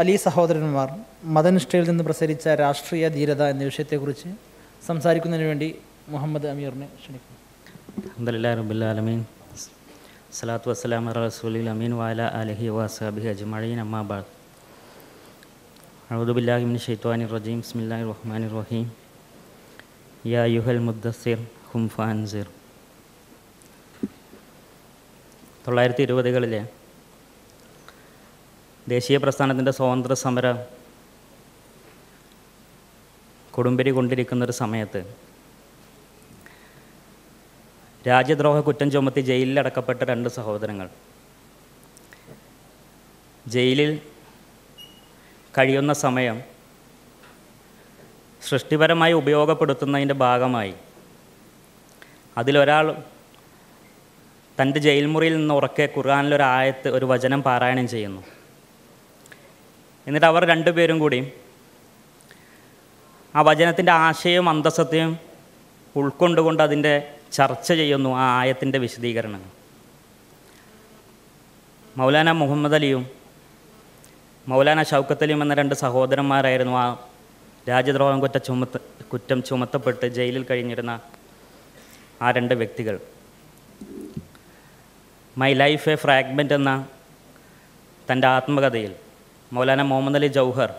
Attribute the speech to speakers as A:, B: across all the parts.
A: അലി സഹോദരന്മാർ മതനിഷ്ഠയിൽ നിന്ന് പ്രസരിച്ച രാഷ്ട്രീയ ധീരത എന്ന വിഷയത്തെക്കുറിച്ച് സംസാരിക്കുന്നതിന് വേണ്ടി മുഹമ്മദ് അമീറിനെ ക്ഷണിക്കുന്നു.
B: അഹമ്മദില്ലാ റബുല്ലാലമീൻ സലാത്തു വസ്സലാം റസൂലി അമീൻ വാല അലഹി വാസാബി അജ്മഴീൻ അമ്മാബാദ് അഴുദുബില്ലാഹി മിൻ ഷെയ്ത്വാനി റജീം. സ്മില്ലാ റഹ്മാനിർ റഹീം. യാ യുഹൽ മുദ്ദസിർ ഹുംഫാൻസിർ തൊള്ളായിരത്തി ഇരുപതുകളിലെ ദേശീയ പ്രസ്ഥാനത്തിന്റെ സ്വാതന്ത്ര്യ സമര കൊണ്ടിരിക്കുന്ന കൊണ്ടിരിക്കുന്നൊരു സമയത്ത് രാജ്യദ്രോഹ കുറ്റം ചുമത്തി ജയിലിലടക്കപ്പെട്ട രണ്ട് സഹോദരങ്ങൾ. ജയിലിൽ കഴിയുന്ന സമയം സൃഷ്ടിപരമായി ഉപയോഗപ്പെടുത്തുന്നതിന്റെ ഭാഗമായി അതിലൊരാൾ തന്റെ ജയിൽ മുറിയിൽ നിന്ന് ഉറക്കെ ഖുർആാനിലൊരായത്ത് ഒരു വചനം പാരായണം ചെയ്യുന്നു. എന്നിട്ട് അവർ രണ്ടുപേരും കൂടി ആ വചനത്തിന്റെ ആശയവും അന്തസ്സത്തെയും ഉൾക്കൊണ്ടുകൊണ്ട് അതിന്റെ ചർച്ച ചെയ്യുന്നു ആ ആയത്തിന്റെ വിശദീകരണങ്ങൾ. മൗലാന മുഹമ്മദ് അലിയും മൗലാന ഷൗക്കത്ത് അലിയും എന്ന രണ്ട് സഹോദരന്മാരായിരുന്നു ആ രാജ്യദ്രോഹം കുറ്റ ചുമത്ത് കുറ്റം ചുമത്തപ്പെട്ട് ജയിലിൽ കഴിഞ്ഞിരുന്ന ആ രണ്ട് വ്യക്തികൾ. മൈ ലൈഫ് എ ഫ്രാഗ്മെന്റ് എന്ന തന്റെ ആത്മകഥയിൽ മൗലാന മുഹമ്മദ് അലി ജൗഹർ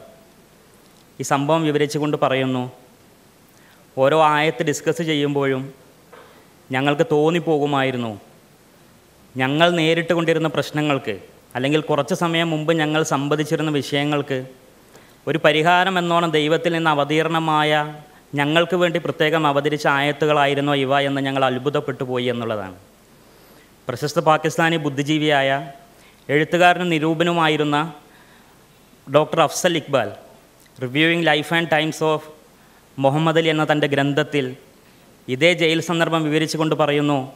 B: ഈ സംഭവം വിവരിച്ചുകൊണ്ട് പറയുന്നു ഓരോ ആയത്ത് ഡിസ്കസ് ചെയ്യുമ്പോഴും ഞങ്ങൾക്ക് തോന്നിപ്പോകുമായിരുന്നു. ഞങ്ങൾ നേരിട്ട് കൊണ്ടിരുന്ന പ്രശ്നങ്ങൾക്ക് അല്ലെങ്കിൽ കുറച്ച് സമയം മുമ്പ് ഞങ്ങൾ സംബന്ധിച്ചിരുന്ന വിഷയങ്ങൾക്ക് ഒരു പരിഹാരം എന്നോണം ദൈവത്തിൽ നിന്ന് അവതീർണമായ ഞങ്ങൾക്ക് വേണ്ടി പ്രത്യേകം അവതരിച്ച ആയത്തുകളായിരുന്നോ ഇവ എന്ന് ഞങ്ങൾ അത്ഭുതപ്പെട്ടു പോയി എന്നുള്ളതാണ്. പ്രശസ്ത പാകിസ്ഥാനി ബുദ്ധിജീവിയായ എഴുത്തുകാരനും നിരൂപനുമായിരുന്ന doctor Afzal Iqbal reviewing life and times of Muhammad Ali എന്ന തന്റെ ഗ്രന്ഥത്തിൽ ഇതേ ജയിൽ സന്ദർഭം വിവരിച്ചുകൊണ്ട് പറയുന്നു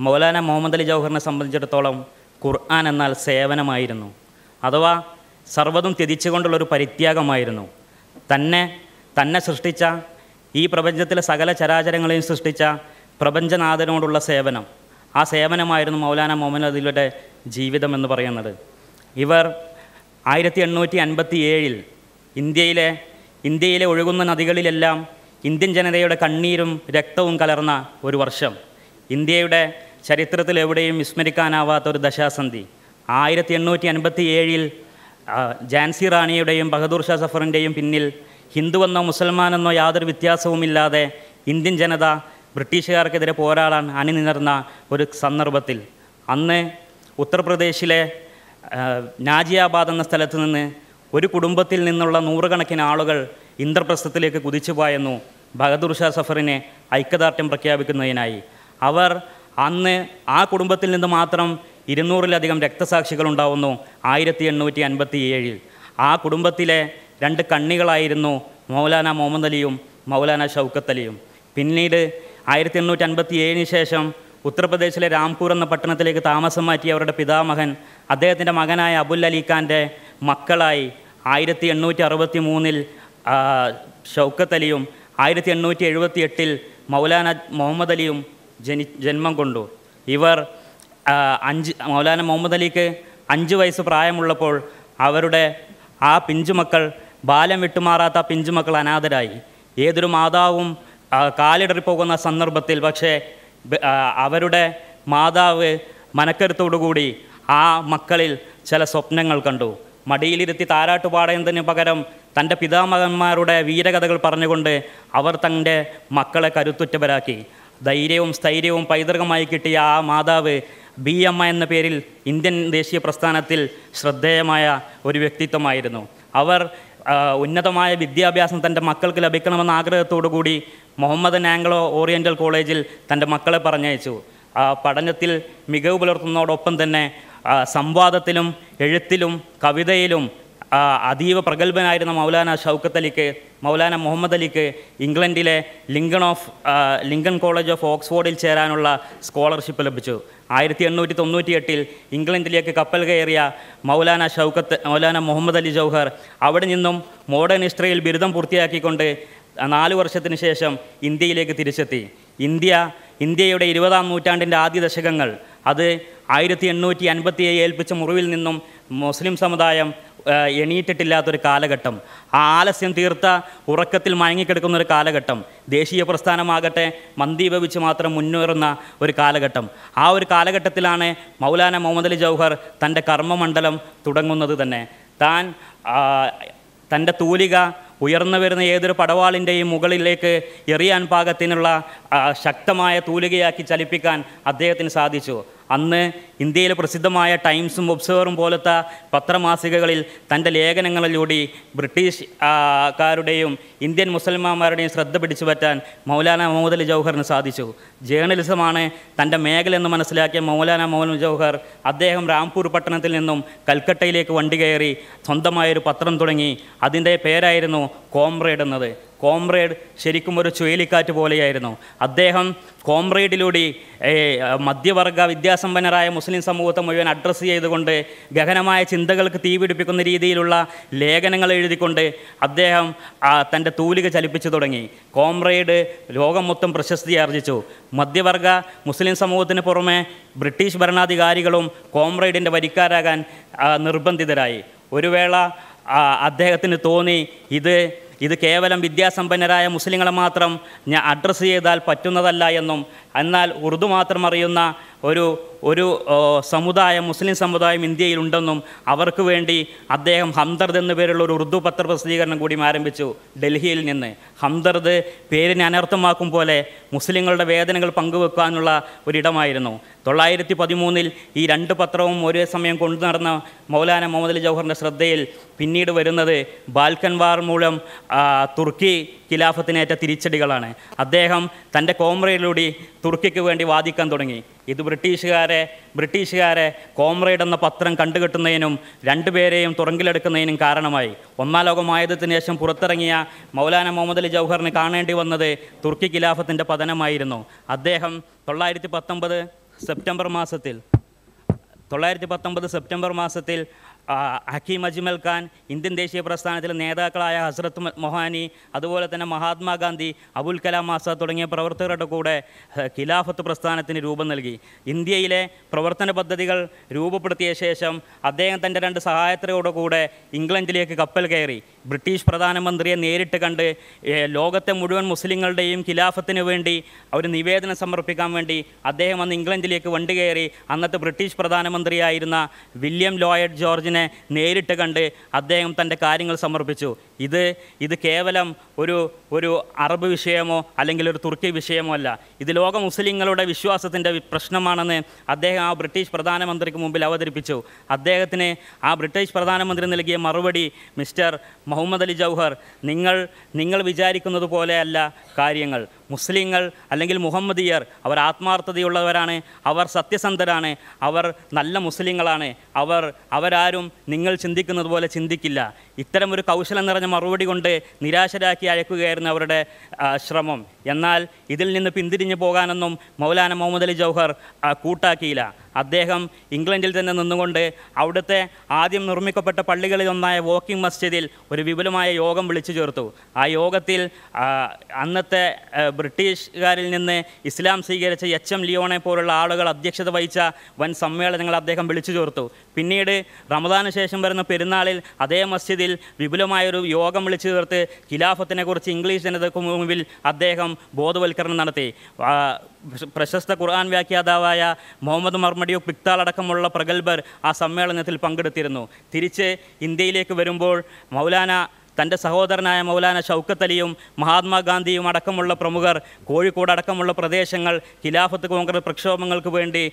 B: മൗലാന മുഹമ്മദ് അലി ജൗഹറിനെ സംബന്ധിച്ചിടത്തോളം ഖുർആൻ എന്നാൽ സേവനമായിരുന്നു. അഥവാ സർവതും ത്യജിച്ചുകൊണ്ടുള്ളൊരു പരിത്യാഗമായിരുന്നു. തന്നെ തന്നെ സൃഷ്ടിച്ച ഈ പ്രപഞ്ചത്തിലെ സകല ചരാചരങ്ങളെയും സൃഷ്ടിച്ച പ്രപഞ്ചനാഥനോടുള്ള സേവനം. ആ സേവനമായിരുന്നു മൗലാന മുഹമ്മദ് അലിയുടെ ജീവിതം എന്ന് പറയുന്നത്. ഇവർ ആയിരത്തി എണ്ണൂറ്റി അൻപത്തി ഏഴിൽ ഇന്ത്യയിലെ ഇന്ത്യയിലെ ഒഴുകുന്ന നദികളിലെല്ലാം ഇന്ത്യൻ ജനതയുടെ കണ്ണീരും രക്തവും കലർന്ന ഒരു വർഷം. ഇന്ത്യയുടെ ചരിത്രത്തിൽ എവിടെയും വിസ്മരിക്കാനാവാത്ത ഒരു ദശാസന്ധി. ആയിരത്തി എണ്ണൂറ്റി അൻപത്തി ഏഴിൽ ജാൻസി റാണിയുടെയും ബഹദൂർ ഷാ സഫറിന്റെയും പിന്നിൽ ഹിന്ദുവെന്നോ മുസൽമാനെന്നോ യാതൊരു വ്യത്യാസവുമില്ലാതെ ഇന്ത്യൻ ജനത ബ്രിട്ടീഷുകാർക്കെതിരെ പോരാടാൻ അണിനിരന്ന ഒരു സന്ദർഭത്തിൽ. അന്ന് ഉത്തർപ്രദേശിലെ നാജിയാബാദ് എന്ന സ്ഥലത്ത് നിന്ന് ഒരു കുടുംബത്തിൽ നിന്നുള്ള നൂറുകണക്കിന് ആളുകൾ ഇന്ദ്രപ്രസ്ഥത്തിലേക്ക് കുതിച്ചുപോയെന്നു ബഹദൂർ ഷാ സഫറിനെ ഐക്യദാർഢ്യം പ്രഖ്യാപിക്കുന്നതിനായി. അവർ അന്ന് ആ കുടുംബത്തിൽ നിന്ന് മാത്രം ഇരുന്നൂറിലധികം രക്തസാക്ഷികളുണ്ടാവുന്നു ആയിരത്തി എണ്ണൂറ്റി അൻപത്തി ഏഴിൽ ആ കുടുംബത്തിലെ രണ്ട് കണ്ണികളായിരുന്നു മൗലാന മുഹമ്മദ് അലിയും മൗലാന ഷൗക്കത്ത് അലിയും. പിന്നീട് ആയിരത്തി എണ്ണൂറ്റി അൻപത്തി ഏഴിന് ശേഷം ഉത്തർപ്രദേശിലെ രാംപൂർ എന്ന പട്ടണത്തിലേക്ക് താമസം മാറ്റി അവരുടെ പിതാമഹൻ അദ്ദേഹത്തിന്റെ മകനായ അബുൽ അലി ഖാന്റെ മക്കളായി ആയിരത്തി എണ്ണൂറ്റി അറുപത്തി മൂന്നിൽ ഷൗക്കത്ത് അലിയും ആയിരത്തി എണ്ണൂറ്റി എഴുപത്തി എട്ടിൽ മൗലാന മുഹമ്മദ് അലിയും ജനി ജന്മം കൊണ്ടു. ഇവർ അഞ്ച് മൗലാന മുഹമ്മദ് അലിക്ക് അഞ്ച് വയസ്സ് പ്രായമുള്ളപ്പോൾ അവരുടെ ആ പിഞ്ചുമക്കൾ ബാലം വിട്ടുമാറാത്ത പിഞ്ചുമക്കൾ അനാഥരായി. ഏതൊരു മാതാവും കാലിടറിപ്പോകുന്ന സന്ദർഭത്തിൽ പക്ഷേ അവരുടെ മാതാവ് മനക്കരുത്തോടുകൂടി ആ മക്കളിൽ ചില സ്വപ്നങ്ങൾ കണ്ടു. മടിയിലിരുത്തി താരാട്ടുപാടയതിന് പകരം തന്റെ പിതാമഹന്മാരുടെ വീരകഥകൾ പറഞ്ഞുകൊണ്ട് അവർ തന്റെ മക്കളെ കരുത്തുറ്റവരാക്കി. ധൈര്യവും സ്ഥൈര്യവും പൈതൃകമായി കിട്ടിയ ആ മാതാവ് ബി അമ്മ എന്ന പേരിൽ ഇന്ത്യൻ ദേശീയ പ്രസ്ഥാനത്തിൽ ശ്രദ്ധേയമായ ഒരു വ്യക്തിത്വമായിരുന്നു. അവർ ഉന്നതമായ വിദ്യാഭ്യാസം തന്റെ മക്കൾക്ക് ലഭിക്കണമെന്ന ആഗ്രഹത്തോടു കൂടി മുഹമ്മദൻ ആംഗ്ലോ ഓറിയന്റൽ കോളേജിൽ തന്റെ മക്കളെ പറഞ്ഞയച്ചു. പഠനത്തിൽ മികവ് പുലർത്തുന്നതോടൊപ്പം തന്നെ സംവാദത്തിലും എഴുത്തിലും കവിതയിലും അതീവ പ്രഗത്ഭനായിരുന്ന മൗലാന ഷൗക്കത്ത് അലിക്ക് മൗലാന മുഹമ്മദ് അലിക്ക് ഇംഗ്ലണ്ടിലെ Lincoln of Lincoln college of ഓക്സ്ഫോർഡിൽ ചേരാനുള്ള സ്കോളർഷിപ്പ് ലഭിച്ചു. ആയിരത്തി എണ്ണൂറ്റി തൊണ്ണൂറ്റി എട്ടിൽ ഇംഗ്ലണ്ടിലേക്ക് കപ്പൽ കയറിയ മൗലാന ഷൗക്കത്ത് മൗലാന മുഹമ്മദ് അലി ജൗഹർ അവിടെ നിന്നും മോഡേൺ ഹിസ്റ്ററിയിൽ ബിരുദം പൂർത്തിയാക്കിക്കൊണ്ട് നാല് വർഷത്തിന് ശേഷം ഇന്ത്യയിലേക്ക് തിരിച്ചെത്തി. ഇന്ത്യ ഇന്ത്യയുടെ ഇരുപതാം നൂറ്റാണ്ടിന്റെ ആദ്യ ദശകങ്ങൾ അത് ആയിരത്തി എണ്ണൂറ്റി അൻപത്തി ഏൽപ്പിച്ച മുറിവിൽ നിന്നും മുസ്ലിം സമുദായം എണീറ്റിട്ടില്ലാത്തൊരു കാലഘട്ടം. ആ ആലസ്യം തീർത്ത ഉറക്കത്തിൽ മയങ്ങിക്കിടക്കുന്ന ഒരു കാലഘട്ടം. ദേശീയ പ്രസ്ഥാനമാകട്ടെ മന്ദീപവിച്ച് മാത്രം മുന്നേറുന്ന ഒരു കാലഘട്ടം. ആ ഒരു കാലഘട്ടത്തിലാണ് മൗലാന മുഹമ്മദ് അലി ജൗഹർ തന്റെ കർമ്മമണ്ഡലം തുടങ്ങുന്നത് തന്നെ. താൻ തന്റെ തൂലിക ഉയർന്നു വരുന്ന ഏതൊരു പടവാളിന്റെയും മുകളിലേക്ക് എറിയാൻ പാകത്തിനുള്ള ശക്തമായ തൂലികയാക്കി ചലിപ്പിക്കാൻ അദ്ദേഹത്തിന് സാധിച്ചു. അന്ന് ഇന്ത്യയിലെ പ്രസിദ്ധമായ ടൈംസും ഒബ്സർവറും പോലത്തെ പത്രമാസികകളിൽ തന്റെ ലേഖനങ്ങളിലൂടെ ബ്രിട്ടീഷ് കാരുടെയും ഇന്ത്യൻ മുസൽമാന്മാരുടെയും ശ്രദ്ധ പിടിച്ചു പറ്റാൻ മൗലാന മുഹമ്മദ് അലി ജൗഹറിന് സാധിച്ചു. ജേർണലിസമാണ് തന്റെ മേഖല എന്ന് മനസ്സിലാക്കിയ മൗലാന മുഹമ്മദ് ജൗഹർ അദ്ദേഹം രാംപൂർ പട്ടണത്തിൽ നിന്നും കൽക്കട്ടയിലേക്ക് വണ്ടി കയറി സ്വന്തമായൊരു പത്രം തുടങ്ങി. അതിന്റെ പേരായിരുന്നു കോംറേഡ് എന്നത്. കോംറേഡ് ശരിക്കും ഒരു ചുഴലിക്കാറ്റ് പോലെയായിരുന്നു. അദ്ദേഹം കോംറേഡിലൂടെ മധ്യവർഗ വിദ്യാസമ്പന്നരായ മുസ്ലിം സമൂഹത്തെ മുഴുവൻ അഡ്രസ്സ് ചെയ്തുകൊണ്ട് ഗഹനമായ ചിന്തകൾക്ക് തീപിടിപ്പിക്കുന്ന രീതിയിലുള്ള ലേഖനങ്ങൾ എഴുതിക്കൊണ്ട് അദ്ദേഹം തന്റെ തൂലിക ചലിപ്പിച്ചു തുടങ്ങി. കോംറേഡ് ലോകം മൊത്തം പ്രശസ്തി ആർജിച്ചു. മധ്യവർഗ മുസ്ലിം സമൂഹത്തിന് പുറമെ ബ്രിട്ടീഷ് ഭരണാധികാരികളും കോംറേഡിന്റെ വരിക്കാരാകാൻ നിർബന്ധിതരായി. ഒരു വേള അദ്ദേഹത്തിന് തോന്നി ഇത് ഇത് കേവലം വിദ്യാസമ്പന്നരായ മുസ്ലിങ്ങളെ മാത്രം ഞാൻ അഡ്രസ്സ് ചെയ്താൽ പറ്റുന്നതല്ല എന്നും എന്നാൽ ഉറുദു മാത്രം അറിയുന്ന ഒരു ഒരു സമുദായം മുസ്ലിം സമുദായം ഇന്ത്യയിലുണ്ടെന്നും അവർക്ക് വേണ്ടി അദ്ദേഹം ഹംദർദ് എന്ന പേരുള്ള ഒരു ഉറുദു പത്ര പ്രസിദ്ധീകരണം കൂടി ആരംഭിച്ചു ഡൽഹിയിൽ നിന്ന്. ഹംദർദ് പേരിനെ അനർത്ഥമാക്കും പോലെ മുസ്ലിങ്ങളുടെ വേദനകൾ പങ്കുവെക്കാനുള്ള ഒരിടമായിരുന്നു. തൊള്ളായിരത്തി പതിമൂന്നിൽ ഈ രണ്ട് പത്രവും ഒരേ സമയം കൊണ്ടു നടന്ന മൗലാന മുഹമ്മദ് അലി ജൗഹറിന്റെ ശ്രദ്ധയിൽ പിന്നീട് വരുന്നത് ബാൽക്കൻ വാർ മൂലം തുർക്കി ഖിലാഫത്തിനേറ്റ തിരിച്ചടികളാണ്. അദ്ദേഹം തന്റെ കോമ്രയിലൂടെ തുർക്കിക്ക് വേണ്ടി വാദിക്കാൻ തുടങ്ങി. ഇത് ബ്രിട്ടീഷുകാരെ ബ്രിട്ടീഷുകാരെ കോമ്രേഡ് എന്ന പത്രം കണ്ടുകെട്ടുന്നതിനും രണ്ടുപേരെയും തുറങ്കിലെടുക്കുന്നതിനും കാരണമായി. ഒന്നാം ലോകമായുധത്തിന് ശേഷം പുറത്തിറങ്ങിയ മൗലാന മുഹമ്മദ് അലി ജൗഹറിന് കാണേണ്ടി വന്നത് തുർക്കി ഖിലാഫത്തിന്റെ പതനമായിരുന്നു. അദ്ദേഹം തൊള്ളായിരത്തി സെപ്റ്റംബർ മാസത്തിൽ തൊള്ളായിരത്തി സെപ്റ്റംബർ മാസത്തിൽ ഹക്കീം അജ്മൽ ഖാൻ ഇന്ത്യൻ ദേശീയ പ്രസ്ഥാനത്തിലെ നേതാക്കളായ ഹസ്രത്ത് മൊഹാനി അതുപോലെ തന്നെ മഹാത്മാഗാന്ധി അബുൽ കലാം ആസാദ് തുടങ്ങിയ പ്രവർത്തകരുടെ കൂടെ ഖിലാഫത്ത് പ്രസ്ഥാനത്തിന് രൂപം നൽകി. ഇന്ത്യയിലെ പ്രവർത്തന പദ്ധതികൾ രൂപപ്പെടുത്തിയ ശേഷം അദ്ദേഹം തന്റെ രണ്ട് സഹായത്തിനോടെ കൂടെ ഇംഗ്ലണ്ടിലേക്ക് കപ്പൽ കയറി. ബ്രിട്ടീഷ് പ്രധാനമന്ത്രിയെ നേരിട്ട് കണ്ട് ലോകത്തെ മുഴുവൻ മുസ്ലിങ്ങളുടെയും ഖിലാഫത്തിന് വേണ്ടി ഒരു നിവേദനം സമർപ്പിക്കാൻ വേണ്ടി അദ്ദേഹം അന്ന് ഇംഗ്ലണ്ടിലേക്ക് വണ്ടി കയറി അന്നത്തെ ബ്രിട്ടീഷ് പ്രധാനമന്ത്രിയായിരുന്ന വില്യം ലോയഡ് ജോർജിനെ നേരിട്ട് കണ്ട് അദ്ദേഹം തന്റെ കാര്യങ്ങൾ സമർപ്പിച്ചു. ഇത് ഇത് കേവലം ഒരു ഒരു അറബ് വിഷയമോ അല്ലെങ്കിൽ ഒരു തുർക്കി വിഷയമോ അല്ല. ഇത് ലോക മുസ്ലിങ്ങളുടെ വിശ്വാസത്തിന്റെ പ്രശ്നമാണെന്ന് അദ്ദേഹം ആ ബ്രിട്ടീഷ് പ്രധാനമന്ത്രിക്ക് മുമ്പിൽ അവതരിപ്പിച്ചു. അദ്ദേഹത്തിന് ആ ബ്രിട്ടീഷ് പ്രധാനമന്ത്രി നൽകിയ മറുപടി മിസ്റ്റർ മുഹമ്മദ് അലി ജൗഹർ നിങ്ങൾ നിങ്ങൾ വിചാരിക്കുന്നത് പോലെയല്ല കാര്യങ്ങൾ. മുസ്ലിങ്ങൾ അല്ലെങ്കിൽ മുഹമ്മദിയർ അവർ ആത്മാർത്ഥതയുള്ളവരാണ് അവർ സത്യസന്ധരാണ് അവർ നല്ല മുസ്ലിങ്ങളാണ്. അവർ അവരാരും നിങ്ങൾ ചിന്തിക്കുന്നത് പോലെ ചിന്തിക്കില്ല. ഇത്തരമൊരു കൗശലം നിറഞ്ഞ മറുപടി കൊണ്ട് നിരാശരാക്കി അയക്കുകയായിരുന്നു അവരുടെ ശ്രമം. എന്നാൽ ഇതിൽ നിന്ന് പിന്തിരിഞ്ഞു പോകാനൊന്നും മൗലാന മുഹമ്മദ് അലി ജൗഹർ കൂട്ടാക്കിയില്ല. അദ്ദേഹം ഇംഗ്ലണ്ടിൽ തന്നെ നിന്നുകൊണ്ട് അവിടുത്തെ ആദ്യം നിർമ്മിക്കപ്പെട്ട പള്ളികളിൽ ഒന്നായ വോക്കിംഗ് മസ്ജിദിൽ ഒരു വിപുലമായ യോഗം വിളിച്ചു ചേർത്തു. ആ യോഗത്തിൽ അന്നത്തെ ബ്രിട്ടീഷുകാരിൽ നിന്ന് ഇസ്ലാം സ്വീകരിച്ച എച്ച് എം ലിയോണെ പോലുള്ള ആളുകൾ അധ്യക്ഷത വഹിച്ച വൻ സമ്മേളനങ്ങൾ അദ്ദേഹം വിളിച്ചു ചേർത്തു. പിന്നീട് റമദാന് ശേഷം വരുന്ന പെരുന്നാളിൽ അതേ മസ്ജിദിൽ വിപുലമായൊരു യോഗം വിളിച്ചു ചേർത്ത് ഖിലാഫത്തിനെക്കുറിച്ച് ഇംഗ്ലീഷ് ജനതയ്ക്ക് മുമ്പിൽ അദ്ദേഹം ബോധവൽക്കരണം നടത്തി. പ്രശസ്ത ഖുർആൻ വ്യാഖ്യാതാവായ മുഹമ്മദ് മർമഡിയോ പിക്താൾ അടക്കമുള്ള പ്രഗത്ഭർ ആ സമ്മേളനത്തിൽ പങ്കെടുത്തിരുന്നു. തിരിച്ച് ഇന്ത്യയിലേക്ക് വരുമ്പോൾ മൗലാന തന്റെ സഹോദരനായ മൗലാന ഷൗക്കത്ത് അലിയും മഹാത്മാഗാന്ധിയും അടക്കമുള്ള പ്രമുഖർ കോഴിക്കോട് അടക്കമുള്ള പ്രദേശങ്ങൾ ഖിലാഫത്ത് കോൺഗ്രസ് പ്രക്ഷോഭങ്ങൾക്ക് വേണ്ടി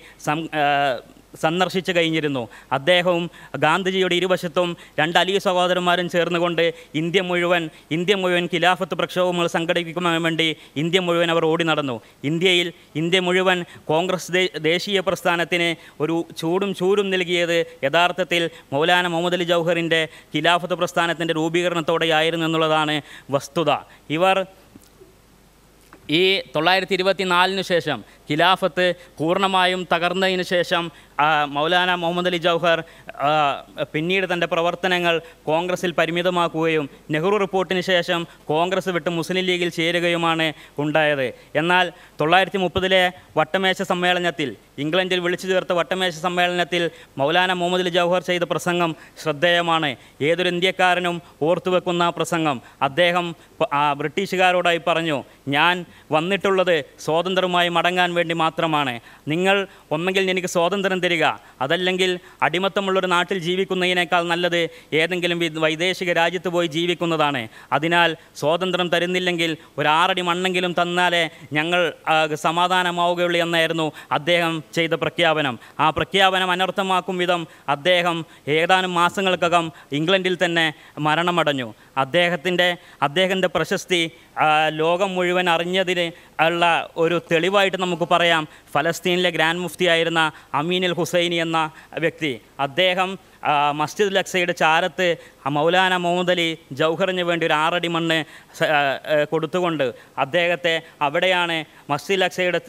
B: സന്ദർശിച്ചു കഴിഞ്ഞിരുന്നു. അദ്ദേഹവും ഗാന്ധിജിയുടെ ഇരുവശത്തും രണ്ട് അലി സഹോദരന്മാരും ചേർന്നുകൊണ്ട് ഇന്ത്യ മുഴുവൻ ഇന്ത്യ മുഴുവൻ ഖിലാഫത്ത് പ്രക്ഷോഭങ്ങൾ സംഘടിപ്പിക്കുവാൻ വേണ്ടി ഇന്ത്യ മുഴുവൻ അവർ ഓടി നടന്നു. ഇന്ത്യയിൽ ഇന്ത്യ മുഴുവൻ കോൺഗ്രസ് ദേശീയ പ്രസ്ഥാനത്തിന് ഒരു ചൂടും ചൂരും നൽകിയത് യഥാർത്ഥത്തിൽ മൗലാന മുഹമ്മദ് അലി ജൗഹറിന്റെ ഖിലാഫത്ത് പ്രസ്ഥാനത്തിന്റെ രൂപീകരണത്തോടെയായിരുന്നു എന്നുള്ളതാണ് വസ്തുത. ഇവർ ഈ തൊള്ളായിരത്തി ഇരുപത്തി നാലിന് ശേഷം ഖിലാഫത്ത് പൂർണമായും തകർന്നതിന് ശേഷം മൗലാന മുഹമ്മദ് അലി ജൗഹർ പിന്നീട് തന്റെ പ്രവർത്തനങ്ങൾ കോൺഗ്രസിൽ പരിമിതമാക്കുകയും നെഹ്റു റിപ്പോർട്ടിന് ശേഷം കോൺഗ്രസ് വിട്ട് മുസ്ലിം ലീഗിൽ ചേരുകയുമാണ് ഉണ്ടായത്. എന്നാൽ തൊള്ളായിരത്തി മുപ്പതിലെ വട്ടമേശ സമ്മേളനത്തിൽ ഇംഗ്ലണ്ടിൽ വിളിച്ചു ചേർത്ത വട്ടമേശ സമ്മേളനത്തിൽ മൗലാന മുഹമ്മദ് അലി ജൗഹർ ചെയ്ത പ്രസംഗം ശ്രദ്ധേയമാണ്. ഏതൊരു ഇന്ത്യക്കാരനും ഓർത്തുവെക്കുന്ന പ്രസംഗം. അദ്ദേഹം ബ്രിട്ടീഷുകാരോടായി പറഞ്ഞു ഞാൻ വന്നിട്ടുള്ളത് സ്വാതന്ത്ര്യമായി മടങ്ങാൻ വേണ്ടി മാത്രമാണ്. നിങ്ങൾ ഒന്നെങ്കിൽ എനിക്ക് സ്വാതന്ത്ര്യം തരിക അതല്ലെങ്കിൽ അടിമത്തമുള്ളൊരു നാട്ടിൽ ജീവിക്കുന്നതിനേക്കാൾ നല്ലത് ഏതെങ്കിലും വൈദേശിക രാജ്യത്ത് പോയി ജീവിക്കുന്നതാണ്. അതിനാൽ സ്വാതന്ത്ര്യം തരുന്നില്ലെങ്കിൽ ഒരാറടി മണ്ണെങ്കിലും തന്നാലേ ഞങ്ങൾ സമാധാനമാവുകയുള്ളൂ എന്നായിരുന്നു അദ്ദേഹം ചെയ്ത പ്രഖ്യാപനം. ആ പ്രഖ്യാപനം അനർത്ഥമാക്കും വിധം അദ്ദേഹം ഏതാനും മാസങ്ങൾക്കകം ഇംഗ്ലണ്ടിൽ തന്നെ മരണമടഞ്ഞു. അദ്ദേഹത്തിന്റെ അദ്ദേഹത്തിന്റെ പ്രശസ്തി ലോകം മുഴുവൻ അറിഞ്ഞതിന് ഉള്ള ഒരു തെളിവായിട്ട് നമുക്ക് പറയാം. ഫലസ്തീനിലെ ഗ്രാൻഡ് മുഫ്തി ആയിരുന്ന അമീൻ അൽ ഹുസൈനി എന്ന വ്യക്തി. അദ്ദേഹം മസ്ജിദ് ലക്സയുടെ ചാരത്ത് മൗലാന മുഹമ്മദ് അലി ജൗഹറിന് വേണ്ടി ഒരു ആറടി മണ്ണ് കൊടുത്തുകൊണ്ട് അദ്ദേഹത്തെ അവിടെയാണ് മസ്ജിദ് ലക്സയുടെ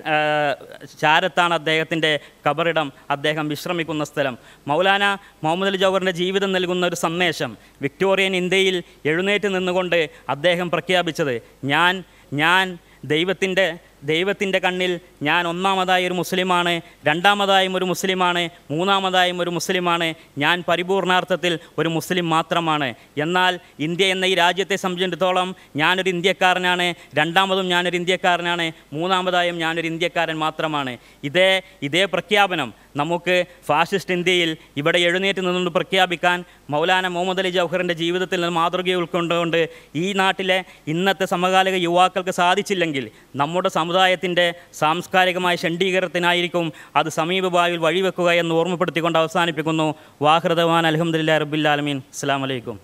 B: ചാരത്താണ് അദ്ദേഹത്തിന്റെ കബറിടം അദ്ദേഹം വിശ്രമിക്കുന്ന സ്ഥലം. മൗലാന മുഹമ്മദ് അലി ജൗഹറിന്റെ ജീവിതം നൽകുന്ന ഒരു സന്ദേശം വിക്ടോറിയൻ ഇന്ത്യയിൽ എഴുന്നേറ്റ് നിന്നുകൊണ്ട് അദ്ദേഹം പ്രഖ്യാപിച്ചത് ഞാൻ ഞാൻ ദൈവത്തിന്റെ ദൈവത്തിന്റെ കണ്ണിൽ ഞാൻ ഒന്നാമതായി ഒരു മുസ്ലിമാണ് രണ്ടാമതായും ഒരു മുസ്ലിമാണ് മൂന്നാമതായും ഒരു മുസ്ലിമാണ് ഞാൻ പരിപൂർണാർത്ഥത്തിൽ ഒരു മുസ്ലിം മാത്രമാണ്. എന്നാൽ ഇന്ത്യ എന്ന ഈ രാജ്യത്തെ സംബന്ധിച്ചിടത്തോളം ഞാനൊരു ഇന്ത്യക്കാരനാണ് രണ്ടാമതും ഞാനൊരു ഇന്ത്യക്കാരനാണ് മൂന്നാമതായും ഞാനൊരു ഇന്ത്യക്കാരൻ മാത്രമാണ്. ഇതേ ഇതേ പ്രഖ്യാപനം നമുക്ക് ഫാസിസ്റ്റ് ഇന്ത്യയിൽ ഇവിടെ എഴുന്നേറ്റ് നിന്നുകൊണ്ട് പ്രഖ്യാപിക്കാൻ മൗലാന മുഹമ്മദ് അലി ജൗഹറിന്റെ ജീവിതത്തിൽ നിന്ന് മാതൃക ഉൾക്കൊണ്ടുകൊണ്ട് ഈ നാട്ടിലെ ഇന്നത്തെ സമകാലിക യുവാക്കൾക്ക് സാധിച്ചില്ലെങ്കിൽ നമ്മുടെ സമുദായത്തിന്റെ സാംസ്കാരികമായ ഷണ്ഡീകരണത്തിനായിരിക്കും അത് സമീപഭാവിയിൽ വഴിവെക്കുക എന്ന് ഓർമ്മപ്പെടുത്തിക്കൊണ്ട് അവസാനിപ്പിക്കുന്നു. വാഹൃദവാൻ അലഹമുല്ലാ റബ്ബില്ലാലമീൻ അസ്സാം വലൈക്കും